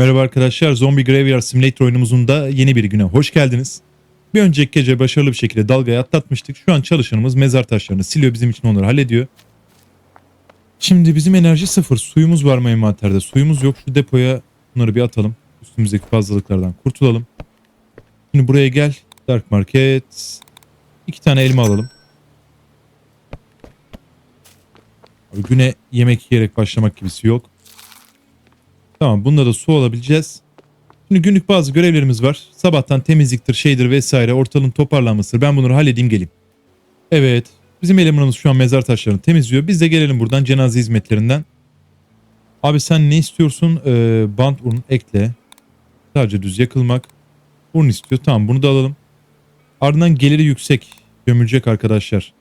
Merhaba arkadaşlar, Zombie Graveyard Simulator oyunumuzun da yeni bir güne hoş geldiniz. Bir önceki gece başarılı bir şekilde dalgayı atlatmıştık. Şu an çalışanımız mezar taşlarını siliyor bizim için onları hallediyor. Şimdi bizim enerji sıfır. Suyumuz var mı envanterde? Suyumuz yok. Şu depoya bunları bir atalım. Üstümüzdeki fazlalıklardan kurtulalım. Şimdi buraya gel. Dark Market. İki tane elma alalım. Abi güne yemek yiyerek başlamak gibisi yok. Tamam bunda da su alabileceğiz. Şimdi günlük bazı görevlerimiz var. Sabahtan temizliktir, şeydir vesaire ortalığın toparlanmasıdır. Ben bunları halledeyim geleyim. Evet. Bizim elemanımız şu an mezar taşlarını temizliyor. Biz de gelelim buradan cenaze hizmetlerinden. Abi sen ne istiyorsun? Ee, bant urun ekle. Sadece düz yakılmak. Urun istiyor. Tamam bunu da alalım. Ardından geliri yüksek. Gömülecek arkadaşlar.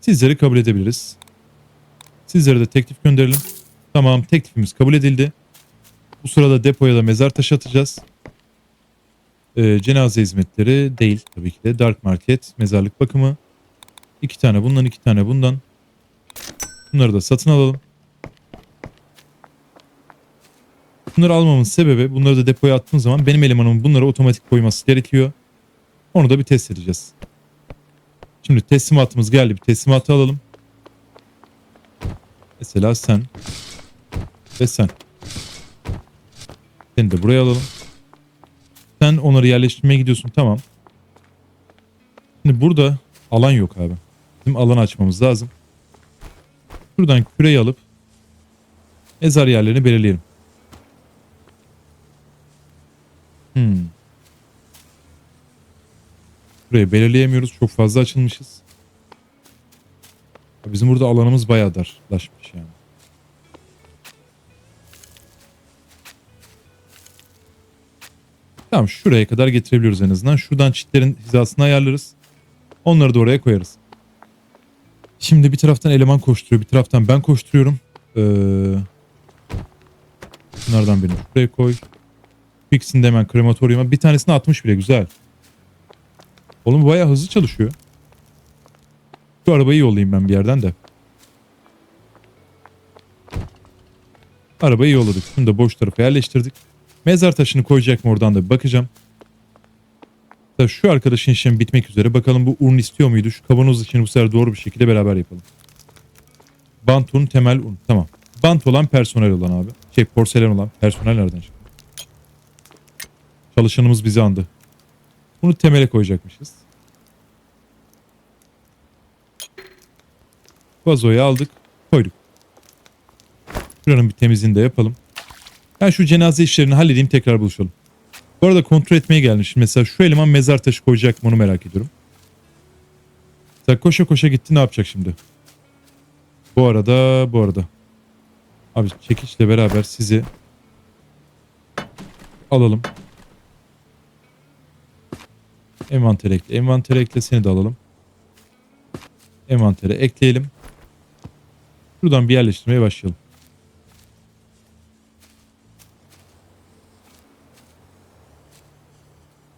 Sizleri kabul edebiliriz. Sizlere de teklif gönderelim. Tamam teklifimiz kabul edildi. Bu sırada depoya da mezar taşı atacağız. Ee, cenaze hizmetleri değil tabii ki de. Dark Market, mezarlık bakımı. İki tane bundan, iki tane bundan. Bunları da satın alalım. Bunları almamın sebebi bunları da depoya attığım zaman benim elemanımın bunları otomatik koyması gerekiyor. Onu da bir test edeceğiz. Şimdi teslimatımız geldi. Bir teslimatı alalım. Mesela sen ve sen. Seni de buraya alalım. Sen onları yerleştirmeye gidiyorsun tamam. Şimdi burada alan yok abi. Bizim alanı açmamız lazım. Şuradan küreyi alıp mezar yerlerini belirleyelim. Hmm. Burayı belirleyemiyoruz. Çok fazla açılmışız. Bizim burada alanımız bayağı darlaşmış yani. Tamam şuraya kadar getirebiliyoruz en azından. Şuradan çitlerin hizasını ayarlarız. Onları da oraya koyarız. Şimdi bir taraftan eleman koşturuyor, bir taraftan ben koşturuyorum. Ee, bunlardan birini şuraya koy. İkisini de hemen krematoryuma. Bir tanesini atmış bile güzel. Oğlum bayağı hızlı çalışıyor. Şu arabayı yollayayım ben bir yerden de. Arabayı yolladık. Bunu da boş tarafa yerleştirdik. Mezar taşını koyacak mı oradan da bir bakacağım. Tabii şu arkadaşın işlemi bitmek üzere. Bakalım bu urn istiyor muydu? Şu kavanoz için bu sefer doğru bir şekilde beraber yapalım. Bant urn, temel urn. Tamam. Bant olan personel olan abi. Şey porselen olan personel nereden çıktı? Çalışanımız bizi andı. Bunu temele koyacakmışız. Vazoyu aldık, koyduk. Şuranın bir temizliğini de yapalım. Ben şu cenaze işlerini halledeyim tekrar buluşalım. Bu arada kontrol etmeye gelmiş. Mesela şu eleman mezar taşı koyacak mı onu merak ediyorum. Mesela koşa koşa gitti ne yapacak şimdi? Bu arada bu arada. Abi çekiçle beraber sizi alalım. Envantere ekle. Envantere ekle seni de alalım. Envantere ekleyelim. Şuradan bir yerleştirmeye başlayalım.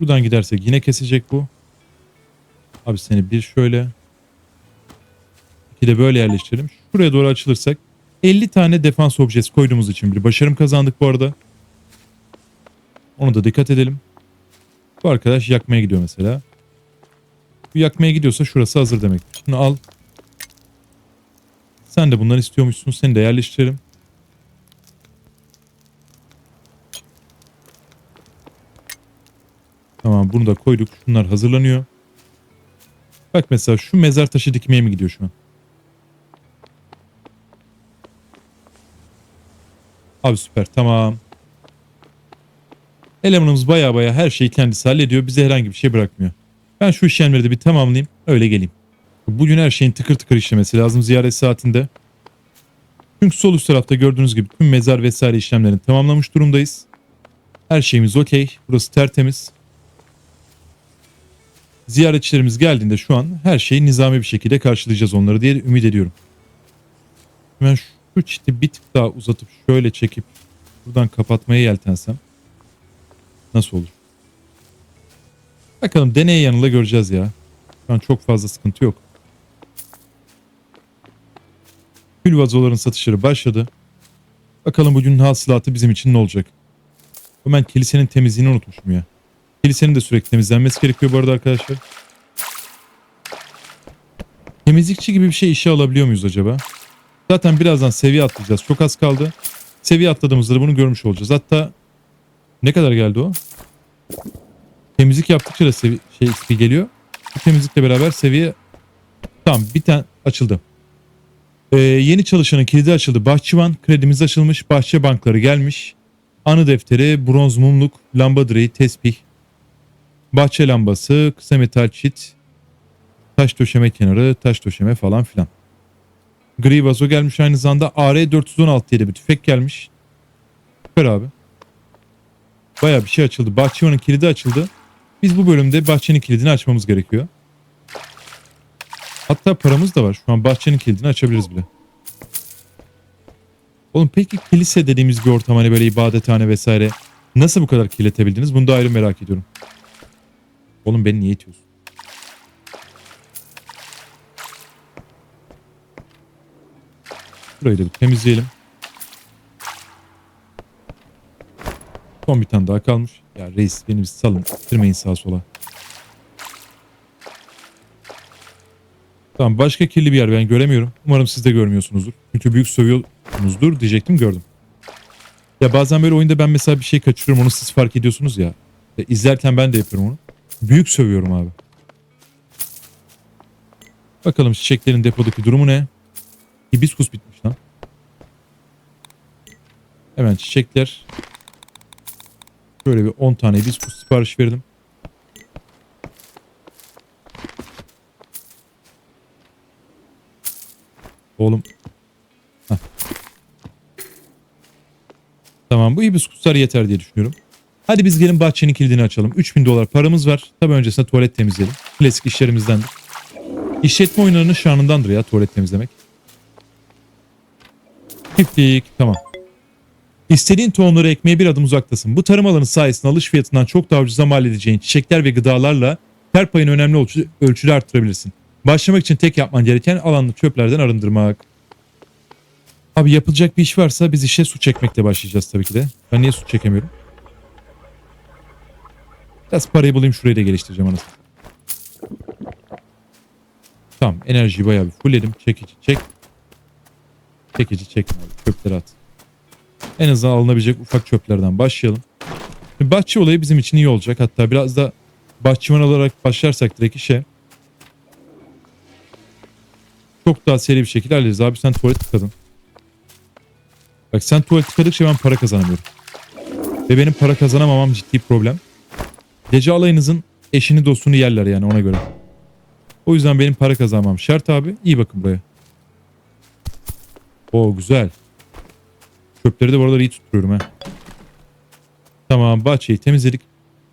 Buradan gidersek yine kesecek bu. Abi seni bir şöyle. İki de böyle yerleştirelim. Şuraya doğru açılırsak 50 tane defans objesi koyduğumuz için bir başarım kazandık bu arada. Onu da dikkat edelim. Bu arkadaş yakmaya gidiyor mesela. Bu yakmaya gidiyorsa şurası hazır demek. Şunu al. Sen de bunları istiyormuşsun. Seni de yerleştirelim. Tamam bunu da koyduk. Şunlar hazırlanıyor. Bak mesela şu mezar taşı dikmeye mi gidiyor şu an? Abi süper tamam. Elemanımız baya baya her şeyi kendisi hallediyor. Bize herhangi bir şey bırakmıyor. Ben şu işlemleri de bir tamamlayayım. Öyle geleyim. Bugün her şeyin tıkır tıkır işlemesi lazım ziyaret saatinde. Çünkü sol üst tarafta gördüğünüz gibi tüm mezar vesaire işlemlerini tamamlamış durumdayız. Her şeyimiz okey. Burası tertemiz. Ziyaretçilerimiz geldiğinde şu an her şeyi nizami bir şekilde karşılayacağız onları diye ümit ediyorum. Hemen şu çiti bir tık daha uzatıp şöyle çekip buradan kapatmaya yeltensem nasıl olur? Bakalım deney yanıyla göreceğiz ya. Şu an çok fazla sıkıntı yok. Kül vazoların satışları başladı. Bakalım bugün hasılatı bizim için ne olacak? Ben kilisenin temizliğini unutmuşum ya. Kilisenin de sürekli temizlenmesi gerekiyor bu arada arkadaşlar. Temizlikçi gibi bir şey işe alabiliyor muyuz acaba? Zaten birazdan seviye atlayacağız. Çok az kaldı. Seviye atladığımızda da bunu görmüş olacağız. Hatta ne kadar geldi o? Temizlik yaptıkça da şey XP geliyor. Bu temizlikle beraber seviye tamam bir tane açıldı. Ee, yeni çalışanın kilidi açıldı. Bahçıvan kredimiz açılmış. Bahçe bankları gelmiş. Anı defteri, bronz mumluk, lamba direği, tespih, bahçe lambası, kısa metal çit, taş döşeme kenarı, taş döşeme falan filan. Gri vazo gelmiş aynı zamanda. AR416 diye bir tüfek gelmiş. Süper abi. Baya bir şey açıldı. Bahçıvanın kilidi açıldı. Biz bu bölümde bahçenin kilidini açmamız gerekiyor. Hatta paramız da var. Şu an bahçenin kilidini açabiliriz bile. Oğlum peki kilise dediğimiz bir ortam hani böyle ibadethane vesaire nasıl bu kadar kirletebildiniz? Bunu da ayrı merak ediyorum. Oğlum beni niye itiyorsun? Burayı da bir temizleyelim. Son bir tane daha kalmış. Ya reis beni bir salın. Bitirmeyin sağa sola. Tamam başka kirli bir yer ben göremiyorum. Umarım siz de görmüyorsunuzdur. Çünkü büyük sövüyorsunuzdur diyecektim gördüm. Ya bazen böyle oyunda ben mesela bir şey kaçırıyorum onu siz fark ediyorsunuz ya. ya izlerken ben de yapıyorum onu. Büyük sövüyorum abi. Bakalım çiçeklerin depodaki durumu ne? Hibiskus bitmiş lan. Hemen çiçekler. Şöyle bir 10 tane hibiskus sipariş verdim. Oğlum. Heh. Tamam bu hibiskuslar yeter diye düşünüyorum. Hadi biz gelin bahçenin kilidini açalım. 3000 dolar paramız var. Tabii öncesinde tuvalet temizleyelim. Klasik işlerimizdendir. İşletme oyunlarının şanındandır ya tuvalet temizlemek. Çiftlik tamam. İstediğin tohumları ekmeye bir adım uzaktasın. Bu tarım alanı sayesinde alış fiyatından çok daha ucuza mal edeceğin çiçekler ve gıdalarla kar payını önemli ölçü, ölçüde arttırabilirsin. Başlamak için tek yapman gereken alanı çöplerden arındırmak. Abi yapılacak bir iş varsa biz işe su çekmekle başlayacağız tabii ki de. Ben niye su çekemiyorum? Biraz parayı bulayım şurayı da geliştireceğim anasını. Tamam enerjiyi bayağı bir fullledim. Çekici çek. Çekici çekme abi. Çöpleri at. En azından alınabilecek ufak çöplerden başlayalım. Şimdi bahçe olayı bizim için iyi olacak. Hatta biraz da bahçıvan olarak başlarsak direkt işe çok daha seri bir şekilde hallederiz. Abi sen tuvalet tıkadın. Bak sen tuvalet tıkadıkça ben para kazanamıyorum. Ve benim para kazanamamam ciddi problem. Gece alayınızın eşini dostunu yerler yani ona göre. O yüzden benim para kazanmam şart abi. İyi bakın buraya. Oo güzel. Çöpleri de bu iyi tutturuyorum ha. Tamam bahçeyi temizledik.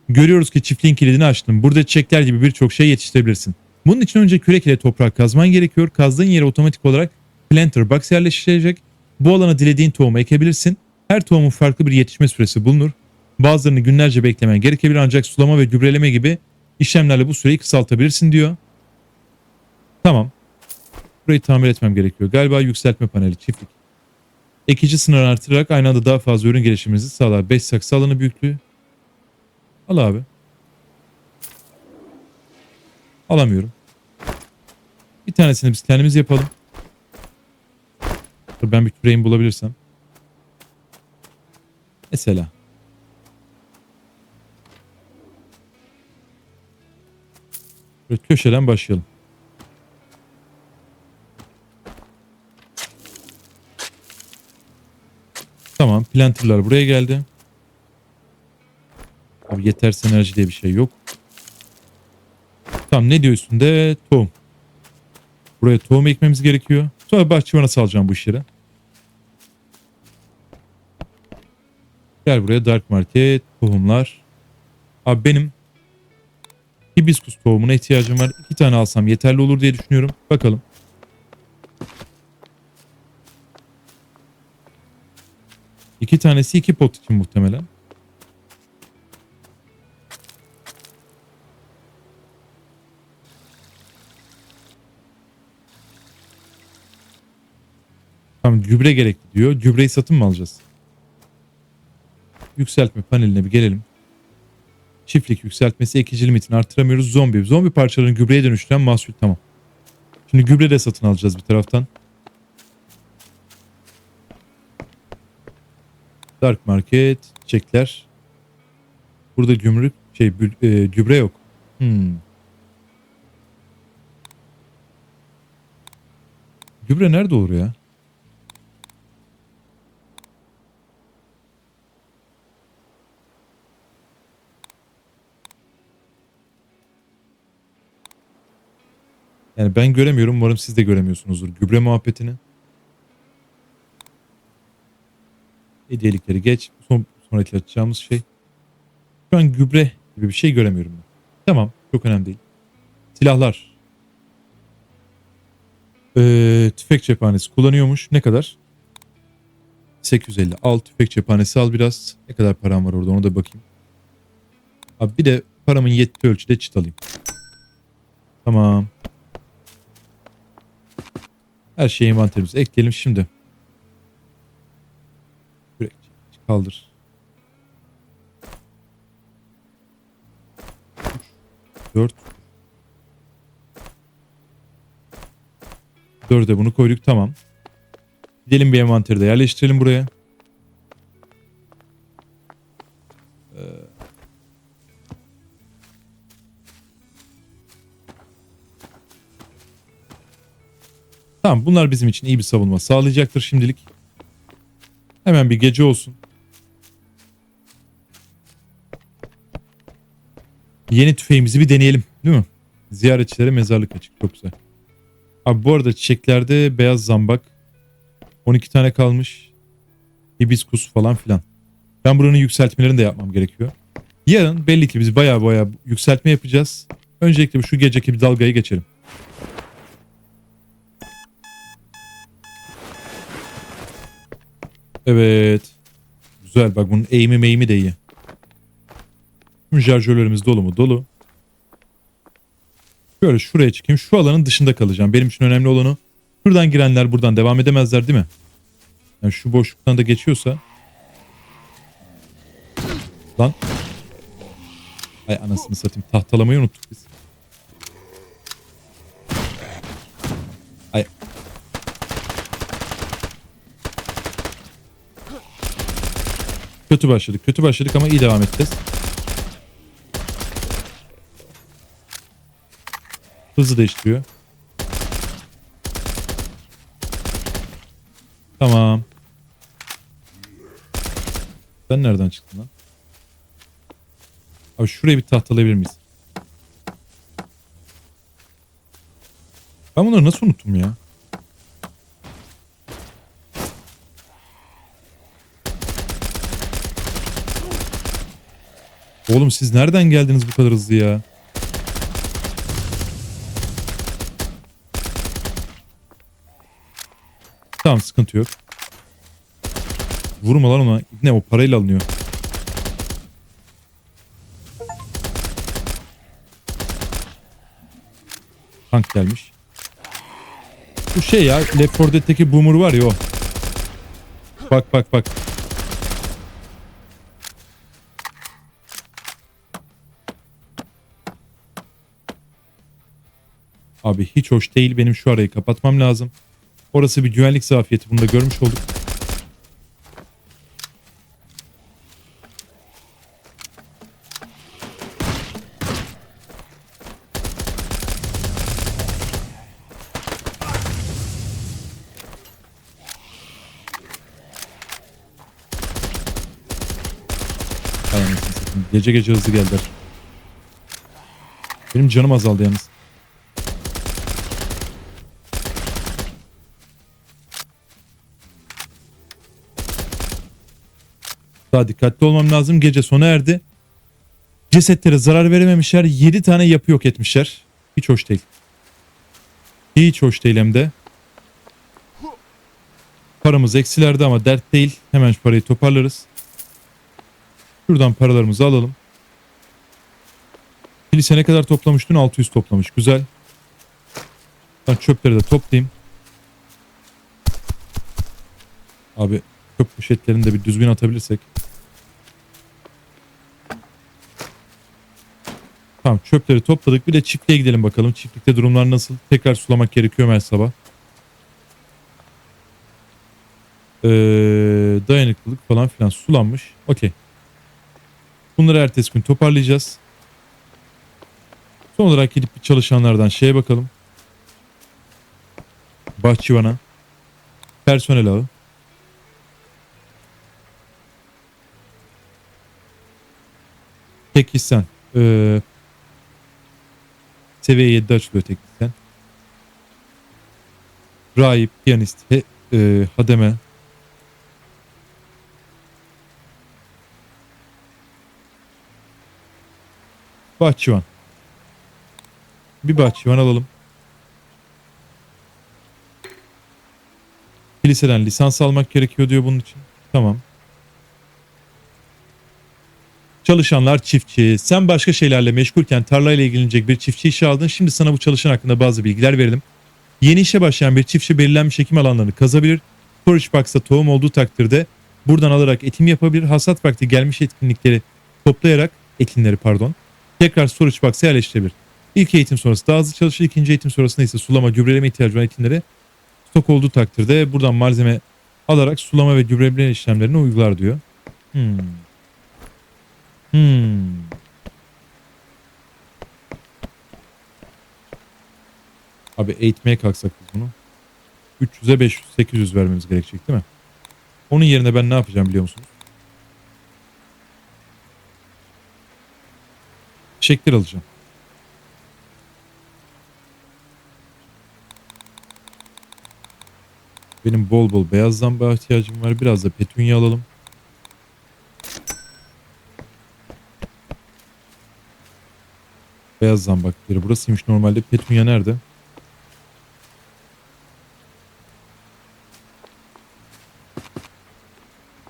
Görüyoruz ki çiftliğin kilidini açtım. Burada çiçekler gibi birçok şey yetiştirebilirsin. Bunun için önce kürek ile toprak kazman gerekiyor. Kazdığın yere otomatik olarak planter box yerleştirecek. Bu alana dilediğin tohumu ekebilirsin. Her tohumun farklı bir yetişme süresi bulunur. Bazılarını günlerce beklemen gerekebilir ancak sulama ve gübreleme gibi işlemlerle bu süreyi kısaltabilirsin diyor. Tamam. Burayı tamir etmem gerekiyor. Galiba yükseltme paneli çiftlik. Ekici sınırı artırarak aynı anda daha fazla ürün gelişimimizi sağlar. 5 saksı alanı büyüklüğü. Al abi. Alamıyorum. Bir tanesini biz kendimiz yapalım. Ben bir küreğimi bulabilirsem. Mesela. Böyle köşeden başlayalım. Tamam planterlar buraya geldi. Abi yetersiz enerji diye bir şey yok. Tamam ne diyor üstünde? Tohum. Buraya tohum ekmemiz gerekiyor. Sonra bahçıvana salacağım bu işleri. Gel buraya Dark Market, tohumlar. Abi benim hibiskus tohumuna ihtiyacım var. İki tane alsam yeterli olur diye düşünüyorum. Bakalım. İki tanesi iki pot için muhtemelen. Tamam gübre gerekli diyor. Gübreyi satın mı alacağız? yükseltme paneline bir gelelim. Çiftlik yükseltmesi ekici limitini artıramıyoruz. Zombi. Zombi parçalarını gübreye dönüştüren mahsul tamam. Şimdi gübre de satın alacağız bir taraftan. Dark Market, çekler. Burada gümrük, şey e, gübre yok. Hmm. Gübre nerede olur ya? Yani ben göremiyorum. Umarım siz de göremiyorsunuzdur. Gübre muhabbetini. Hediyelikleri geç. Son, sonraki açacağımız şey. Şu an gübre gibi bir şey göremiyorum ben. Tamam. Çok önemli değil. Silahlar. Ee, tüfek cephanesi kullanıyormuş. Ne kadar? 850. Al tüfek cephanesi al biraz. Ne kadar param var orada ona da bakayım. Abi bir de paramın yettiği ölçüde çit alayım. Tamam. Her şeyi envanterimize ekleyelim şimdi. Kaldır. Dört. Dörde bunu koyduk tamam. Gidelim bir envanteri de yerleştirelim buraya. Tamam bunlar bizim için iyi bir savunma sağlayacaktır şimdilik. Hemen bir gece olsun. Yeni tüfeğimizi bir deneyelim değil mi? Ziyaretçilere mezarlık açık çok güzel. Abi bu arada çiçeklerde beyaz zambak 12 tane kalmış. Hibiskus falan filan. Ben buranın yükseltmelerini de yapmam gerekiyor. Yarın belli ki biz baya baya yükseltme yapacağız. Öncelikle şu geceki bir dalgayı geçelim. Evet. Güzel bak bunun eğimi meyimi de iyi. Tüm şarjörlerimiz dolu mu? Dolu. Şöyle şuraya çıkayım. Şu alanın dışında kalacağım. Benim için önemli olanı şuradan girenler buradan devam edemezler değil mi? Yani şu boşluktan da geçiyorsa. Lan. Ay anasını satayım. Tahtalamayı unuttuk biz. Kötü başladık. Kötü başladık ama iyi devam edeceğiz. Hızı değiştiriyor. Tamam. Sen nereden çıktın lan? Abi şurayı bir tahtalayabilir miyiz? Ben bunları nasıl unuttum ya? Oğlum siz nereden geldiniz bu kadar hızlı ya? Tamam sıkıntı yok. Vurma lan ona. Ne o parayla alınıyor. Tank gelmiş. Bu şey ya Left 4 Dead'teki boomer var ya o. Bak bak bak. Abi hiç hoş değil. Benim şu arayı kapatmam lazım. Orası bir güvenlik zafiyeti. Bunu da görmüş olduk. Gece gece hızlı geldiler. Benim canım azaldı yalnız. Daha dikkatli olmam lazım. Gece sona erdi. Cesetlere zarar verememişler. 7 tane yapı yok etmişler. Hiç hoş değil. Hiç hoş değil hem de. Paramız eksilerde ama dert değil. Hemen şu parayı toparlarız. Şuradan paralarımızı alalım. Kilise ne kadar toplamıştın? 600 toplamış. Güzel. Ben çöpleri de toplayayım. Abi çöp poşetlerini de bir düzgün atabilirsek. Tamam çöpleri topladık. Bir de çiftliğe gidelim bakalım. Çiftlikte durumlar nasıl? Tekrar sulamak gerekiyor her sabah? Ee, dayanıklılık falan filan sulanmış. Okey. Bunları ertesi gün toparlayacağız. Son olarak gidip çalışanlardan şeye bakalım. Bahçıvana. Personel ağı. Teknisyen. Ee, seviye 7'de açılıyor teknisyen. Rahip, piyanist, he, e, hademe. Bahçıvan. Bir bahçıvan alalım. Kiliseden lisans almak gerekiyor diyor bunun için. Tamam. Çalışanlar çiftçi. Sen başka şeylerle meşgulken tarlayla ilgilenecek bir çiftçi işe aldın. Şimdi sana bu çalışan hakkında bazı bilgiler verelim. Yeni işe başlayan bir çiftçi belirlenmiş ekim alanlarını kazabilir. Storage Box'ta tohum olduğu takdirde buradan alarak ekim yapabilir. Hasat vakti gelmiş etkinlikleri toplayarak ekinleri pardon tekrar storage box'a yerleştirebilir. İlk eğitim sonrası daha hızlı çalışır. ikinci eğitim sonrasında ise sulama, gübreleme ihtiyacı olan ekinlere stok olduğu takdirde buradan malzeme alarak sulama ve gübreleme işlemlerini uygular diyor. Hmm. Hmm. Abi eğitmeye kalksak biz bunu. 300'e 500, 800 vermemiz gerekecek değil mi? Onun yerine ben ne yapacağım biliyor musunuz? Çiçekler alacağım. Benim bol bol beyaz zamba ihtiyacım var. Biraz da petunya alalım. Beyaz zambakları. Burasıymış normalde. Petunya nerede?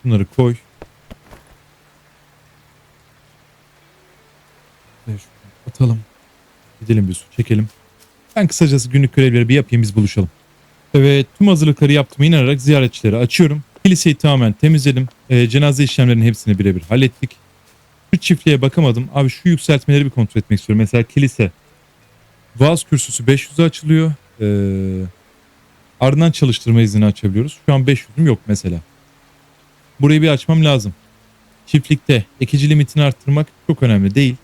Bunları koy. Atalım. Gidelim bir su çekelim. Ben kısacası günlük görevleri bir yapayım biz buluşalım. Evet tüm hazırlıkları yaptım inanarak ziyaretçileri açıyorum. Kiliseyi tamamen temizledim. Ee, cenaze işlemlerinin hepsini birebir hallettik. Şu çiftliğe bakamadım. Abi şu yükseltmeleri bir kontrol etmek istiyorum. Mesela kilise. Vaaz kürsüsü 500'e açılıyor. Ee, ardından çalıştırma izni açabiliyoruz. Şu an 500'üm yok mesela. Burayı bir açmam lazım. Çiftlikte ekici limitini arttırmak çok önemli değil.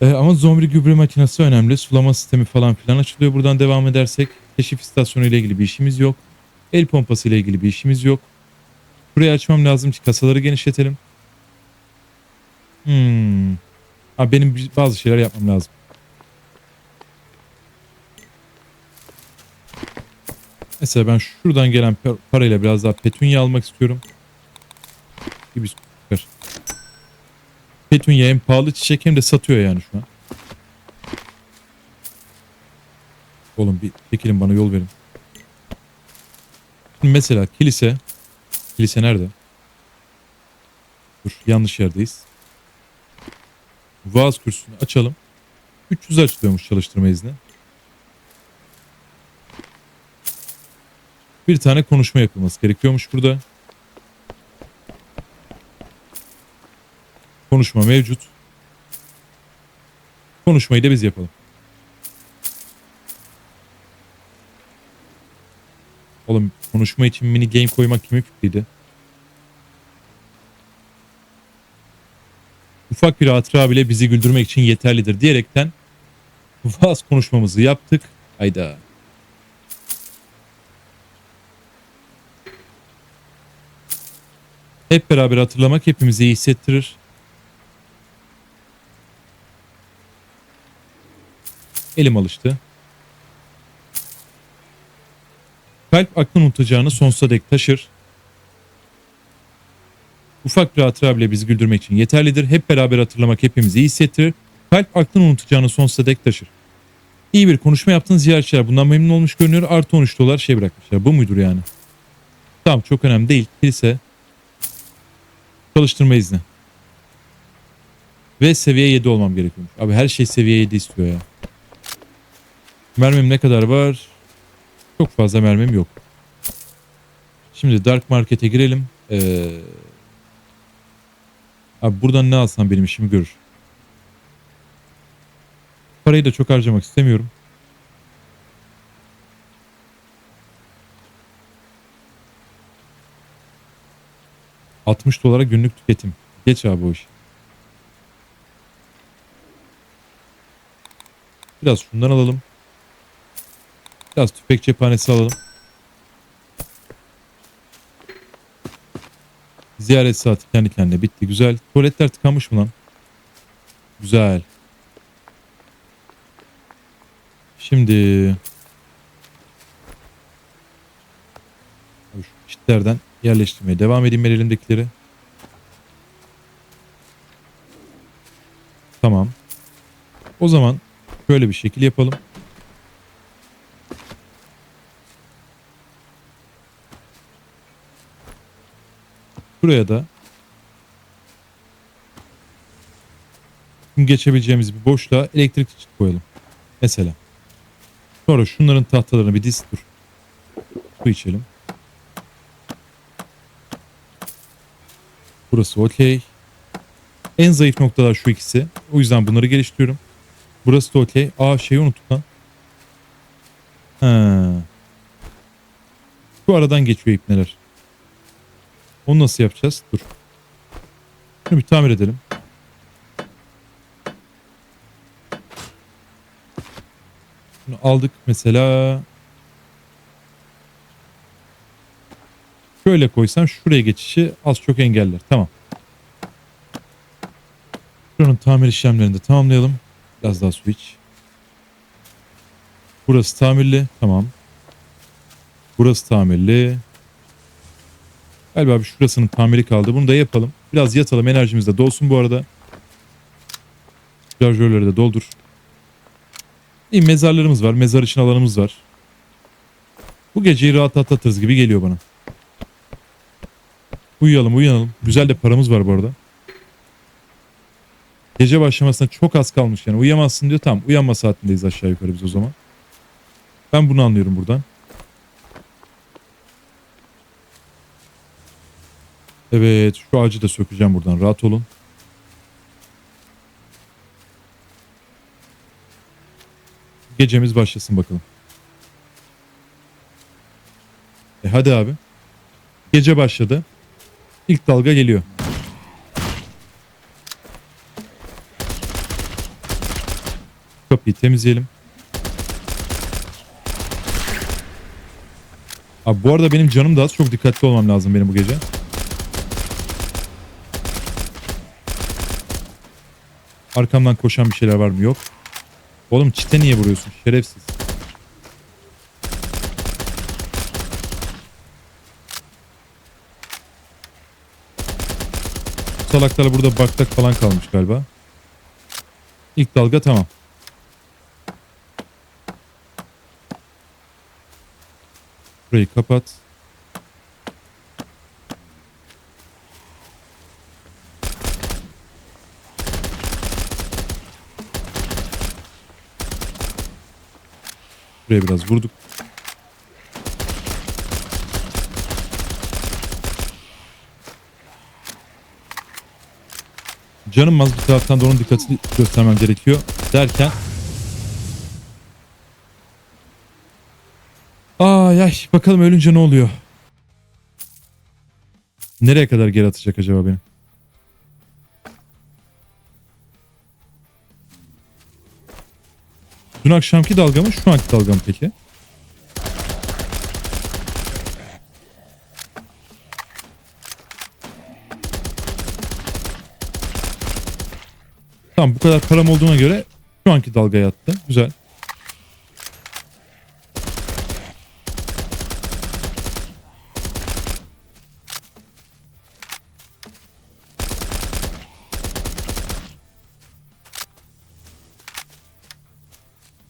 Ee, ama zombi gübre makinesi önemli. Sulama sistemi falan filan açılıyor. Buradan devam edersek keşif istasyonu ile ilgili bir işimiz yok. El pompası ile ilgili bir işimiz yok. Burayı açmam lazım ki kasaları genişletelim. Hmm. Abi benim bazı şeyler yapmam lazım. Mesela ben şuradan gelen par- parayla biraz daha petunya almak istiyorum. Gibi süper. Petunya hem pahalı çiçek hem de satıyor yani şu an. Oğlum bir çekilin bana yol verin. Şimdi mesela kilise. Kilise nerede? Dur yanlış yerdeyiz. Vaaz kürsüsünü açalım. 300 açılıyormuş çalıştırma izni. Bir tane konuşma yapılması gerekiyormuş burada. Konuşma mevcut. Konuşmayı da biz yapalım. Oğlum konuşma için mini game koymak kimin fikriydi? Ufak bir hatıra bile bizi güldürmek için yeterlidir diyerekten vaaz konuşmamızı yaptık. Hayda. Hep beraber hatırlamak hepimizi iyi hissettirir. Elim alıştı. Kalp aklın unutacağını sonsuza dek taşır. Ufak bir hatıra bile bizi güldürmek için yeterlidir. Hep beraber hatırlamak hepimizi iyi hissettirir. Kalp aklın unutacağını sonsuza dek taşır. İyi bir konuşma yaptın ziyaretçiler bundan memnun olmuş görünüyor. Artı 13 dolar şey bırakmışlar. Bu muydur yani? Tamam çok önemli değil. Kilise çalıştırma izni. Ve seviye 7 olmam gerekiyormuş. Abi her şey seviye 7 istiyor ya. Mermim ne kadar var? Çok fazla mermim yok. Şimdi Dark Market'e girelim. Ee, abi buradan ne alsam benim işimi görür. parayı da çok harcamak istemiyorum. ...60 dolara günlük tüketim. Geç abi o iş. Biraz şundan alalım. Biraz tüfek cephanesi alalım. Ziyaret saati kendi kendine bitti. Güzel. Tuvaletler tıkanmış mı lan? Güzel. Şimdi Abi şu çitlerden yerleştirmeye devam edeyim ben elimdekileri. Tamam. O zaman şöyle bir şekil yapalım. Buraya da geçebileceğimiz bir boşluğa elektrik koyalım. Mesela. Sonra şunların tahtalarını bir diz dur. Su içelim. Burası okey. En zayıf noktalar şu ikisi. O yüzden bunları geliştiriyorum. Burası da okey. Aa şeyi unuttuk lan. Ha. Şu aradan geçiyor ipneler. Onu nasıl yapacağız? Dur. Şunu bir tamir edelim. Bunu aldık mesela. Şöyle koysam şuraya geçişi az çok engeller. Tamam. Şunun tamir işlemlerini de tamamlayalım. Biraz daha su iç. Burası tamirli. Tamam. Burası tamirli. Galiba bir şurasının tamiri kaldı. Bunu da yapalım. Biraz yatalım. Enerjimiz de dolsun bu arada. Şarjörleri de doldur. İyi mezarlarımız var. Mezar için alanımız var. Bu geceyi rahat atlatırız gibi geliyor bana. Uyuyalım uyuyalım. Güzel de paramız var bu arada. Gece başlamasına çok az kalmış yani. Uyuyamazsın diyor. Tamam uyanma saatindeyiz aşağı yukarı biz o zaman. Ben bunu anlıyorum buradan. Evet şu ağacı da sökeceğim buradan. Rahat olun. Gecemiz başlasın bakalım. E hadi abi. Gece başladı. İlk dalga geliyor. Kapıyı temizleyelim. Abi bu arada benim canım da az. Çok dikkatli olmam lazım benim bu gece. Arkamdan koşan bir şeyler var mı? Yok. Oğlum çite niye vuruyorsun? Şerefsiz. Salaklar burada baktak falan kalmış galiba. İlk dalga tamam. Burayı kapat. Buraya biraz vurduk. Canım az bir taraftan da onun dikkatini göstermem gerekiyor derken Ay ay bakalım ölünce ne oluyor? Nereye kadar geri atacak acaba beni? Dün akşamki dalga mı şu anki dalga mı peki? Tamam bu kadar param olduğuna göre şu anki dalgaya attı. Güzel.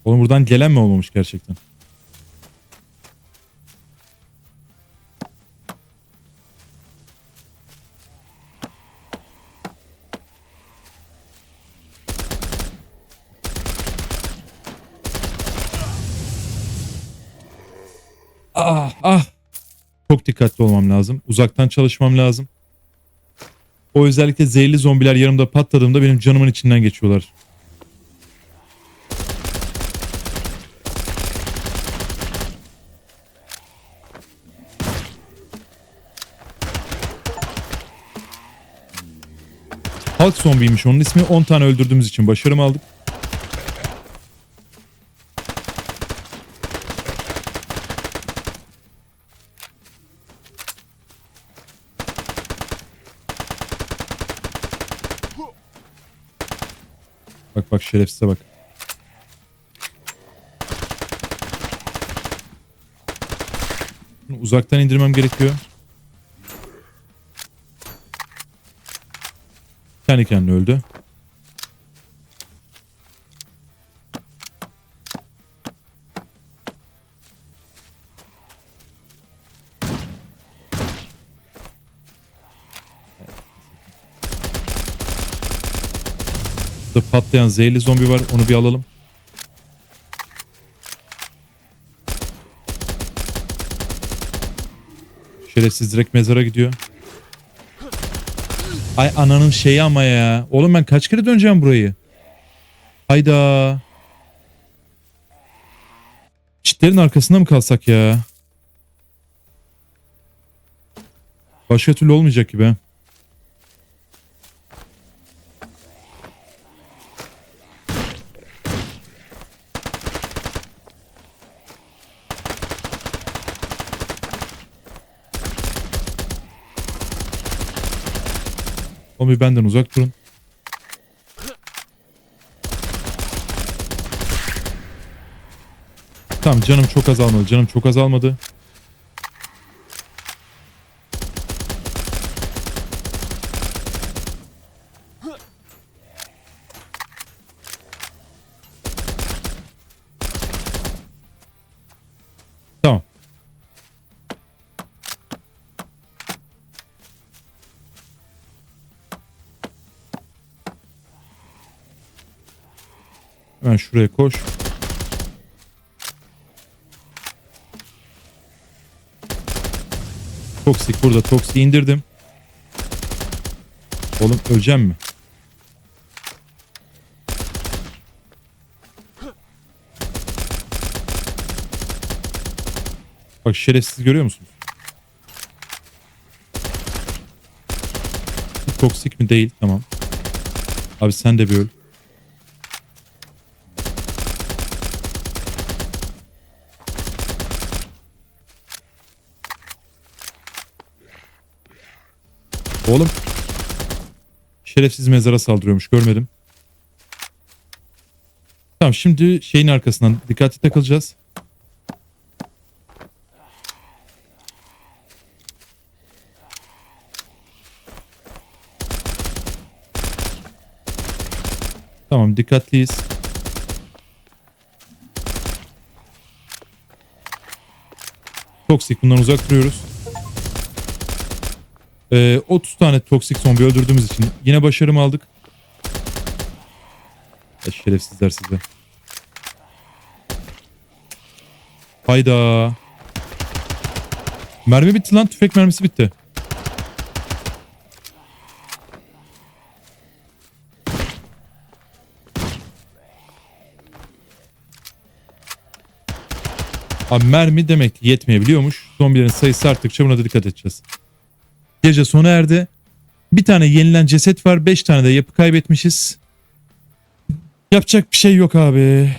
Oğlum buradan gelen mi olmamış gerçekten? Ah ah. Çok dikkatli olmam lazım. Uzaktan çalışmam lazım. O özellikle zehirli zombiler yanımda patladığımda benim canımın içinden geçiyorlar. Halk zombiymiş onun ismi. 10 tane öldürdüğümüz için başarım aldık. Bak bak şerefsize bak. Uzaktan indirmem gerekiyor. Kendi kendine öldü. Burada patlayan zehirli zombi var. Onu bir alalım. Şerefsiz direkt mezara gidiyor. Ay ananın şeyi ama ya. Oğlum ben kaç kere döneceğim burayı? Hayda. Çitlerin arkasında mı kalsak ya? Başka türlü olmayacak gibi. Omi benden uzak durun. Tamam canım çok azalmadı. Canım çok azalmadı. Şuraya koş. Toksik burada. Toksik indirdim. Oğlum öleceğim mi? Bak şerefsiz görüyor musunuz? Toksik mi? Değil. Tamam. Abi sen de bir öl. Oğlum. Şerefsiz mezara saldırıyormuş görmedim. Tamam şimdi şeyin arkasından dikkatli takılacağız. Tamam dikkatliyiz. Toksik bundan uzak duruyoruz. Ee, 30 tane toksik zombi öldürdüğümüz için yine başarım aldık. Ya şerefsizler size. Hayda. Mermi bitti lan. Tüfek mermisi bitti. Abi mermi demek yetmeyebiliyormuş. Zombilerin sayısı arttıkça buna da dikkat edeceğiz. Gece sona erdi. Bir tane yenilen ceset var. Beş tane de yapı kaybetmişiz. Yapacak bir şey yok abi.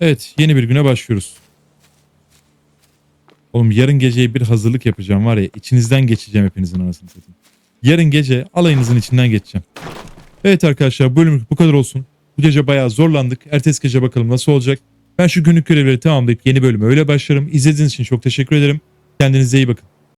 Evet yeni bir güne başlıyoruz. Oğlum yarın geceye bir hazırlık yapacağım var ya içinizden geçeceğim hepinizin anasını satayım. Yarın gece alayınızın içinden geçeceğim. Evet arkadaşlar bölümlük bu kadar olsun. Bu gece bayağı zorlandık. Ertesi gece bakalım nasıl olacak. Ben şu günlük görevleri tamamlayıp yeni bölüme öyle başlarım. İzlediğiniz için çok teşekkür ederim. Kendinize iyi bakın.